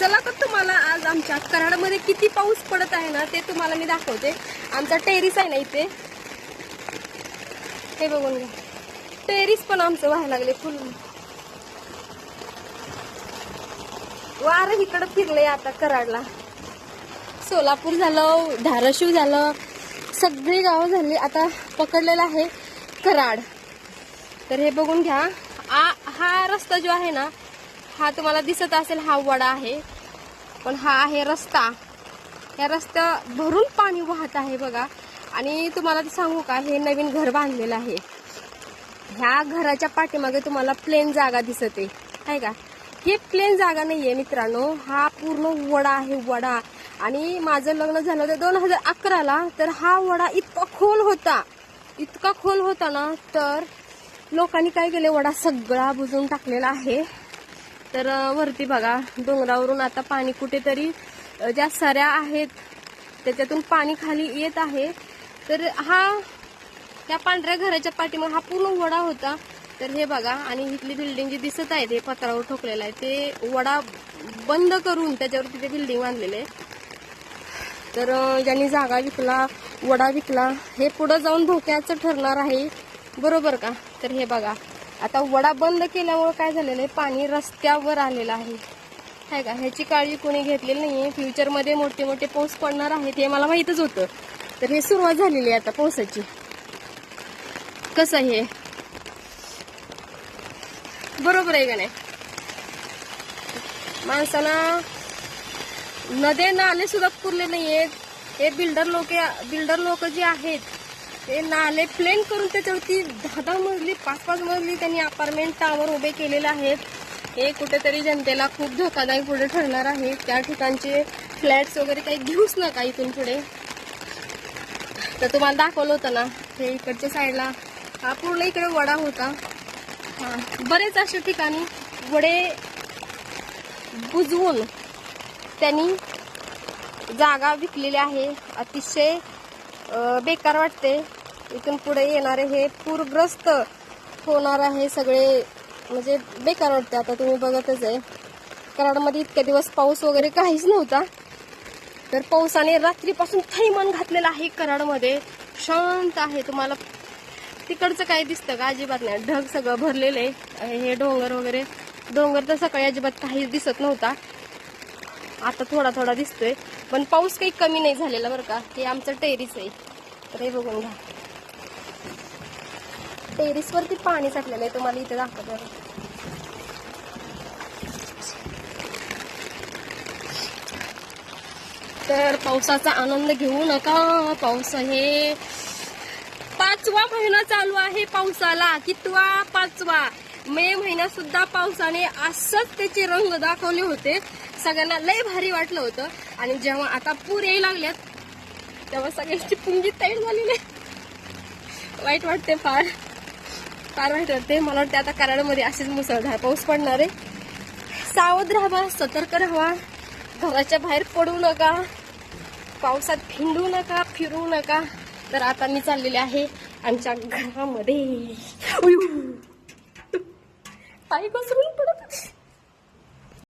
चला तर तुम्हाला आज आमच्या कराडमध्ये किती पाऊस पडत आहे ना ते तुम्हाला मी दाखवते. आमचा टेरिस आहे ना इथे. हे बघून घ्या. टेरिस पण आमचं व्हायला लागले फुल. वार इकडं फिरलंय आता कराडला. सोलापूर झालं धाराशिव झालं सगळी गावं झाली आता पकडलेलं आहे कराड. तर हे बघून घ्या. आ हा रस्ता जो आहे ना हा तुम्हाला दिसत असेल हा वडा आहे. पण हा आहे रस्ता. या रस्त्या भरून पाणी वाहत आहे बघा. आणि तुम्हाला ते सांगू का हे नवीन घर बांधलेलं आहे. ह्या घराच्या पाठीमागे तुम्हाला प्लेन जागा दिसत. आहे का? हे प्लेन जागा नाही आहे मित्रांनो. हा पूर्ण वडा आहे वडा. आणि माझं लग्न झालं होतं दोन हजार अकराला. तर हा वडा इतका खोल होता. इतका खोल होता ना तर लोकांनी काय केले वडा सगळा बुजून टाकलेला आहे. तर वरती बघा डोंगरावरून आता पाणी कुठेतरी ज्या सऱ्या आहेत त्याच्यातून पाणी खाली येत आहे. तर हा त्या पांढऱ्या घराच्या पाठीमाग हा पूर्ण वडा होता. तर हे बघा आणि इथली बिल्डिंग जी दिसत आहे ते पत्रावर ठोकलेलं आहे ते वडा बंद करून त्याच्यावर तिथे बिल्डिंग बांधलेले आहे. तर ज्यांनी जागा विकला वडा विकला हे पुढं जाऊन धोक्याचं ठरणार आहे. बरोबर का? तर हे बघा आता वडा बंद केल्यामुळे काय झालेलं आहे? पाणी रस्त्यावर आलेलं आहे. आहे का? ह्याची काळजी कोणी घेतलेली नाही आहे फ्युचरमध्ये मोठे मोठे पाऊस पडणार आहेत हे मला माहीतच होतं. तर हे सुरुवात झालेली आहे आता पावसाची. कसं आहे? हे बरोबर आहे का नाही? माणसाला नदे नाले सुद्धा पुरले आहेत हे बिल्डर लोक बिल्डर लोक जे आहेत ते नाले प्लेन करून त्याच्यावरती दहा दहा मजली पाच पाच मजली त्यांनी अपार्टमेंट टावर उभे केलेले आहेत. हे कुठेतरी जनतेला खूप धोकादायक पुढे ठरणार आहे. त्या ठिकाणचे फ्लॅट्स वगैरे काही घेऊच नका इथून पुढे. तर तुम्हाला दाखवलं होतं ना हे इकडच्या साईडला हा पूर्ण इकडे वडा होता. हा बरेच अशा ठिकाणी वडे बुजवून त्यांनी जागा विकलेली आहे. अतिशय बेकार वाटते. इथून पुढे येणारे हे पूरग्रस्त होणार आहे सगळे म्हणजे बेकार वाटते आता तुम्ही बघतच आहे. कराडमध्ये इतक्या दिवस पाऊस वगैरे काहीच नव्हता. तर पावसाने रात्रीपासून थैमान घातलेलं आहे कराडमध्ये. शांत आहे तुम्हाला. तिकडचं काय दिसतं का? अजिबात नाही. ढग सगळं भरलेलं आहे. हे डोंगर वगैरे. डोंगर तर सकाळी अजिबात काहीच दिसत नव्हता. आता थोडा थोडा दिसतोय. पण पाऊस काही कमी नाही झालेला बरं का. हे आमचं टेरीच आहे. तर हे बघून घ्या. टेरिस वरती पाणी साठलेलं आहे तुम्हाला इथे दाखवत. आहे तर पावसाचा आनंद घेऊ नका. पाऊस हे पाचवा महिना चालू आहे पावसाला. कितवा? पाचवा. मे महिन्यात सुद्धा पावसाने असंच त्याचे रंग दाखवले होते. सगळ्यांना लय भारी वाटलं होतं. आणि जेव्हा आता पूर यायला लागल्यात तेव्हा सगळ्यांची पुंगी तयार झालेली आहे. वाईट वाटते फार. फार ठरते मला वाटते आता कराडमध्ये असेच मुसळधार पाऊस पडणार आहे. सावध राहा सतर्क राहा. घराच्या बाहेर पडू नका. पावसात भिंडू नका फिरू नका. तर आता मी चाललेले आहे आमच्या घरामध्ये. उयू. पाय घसरून पडत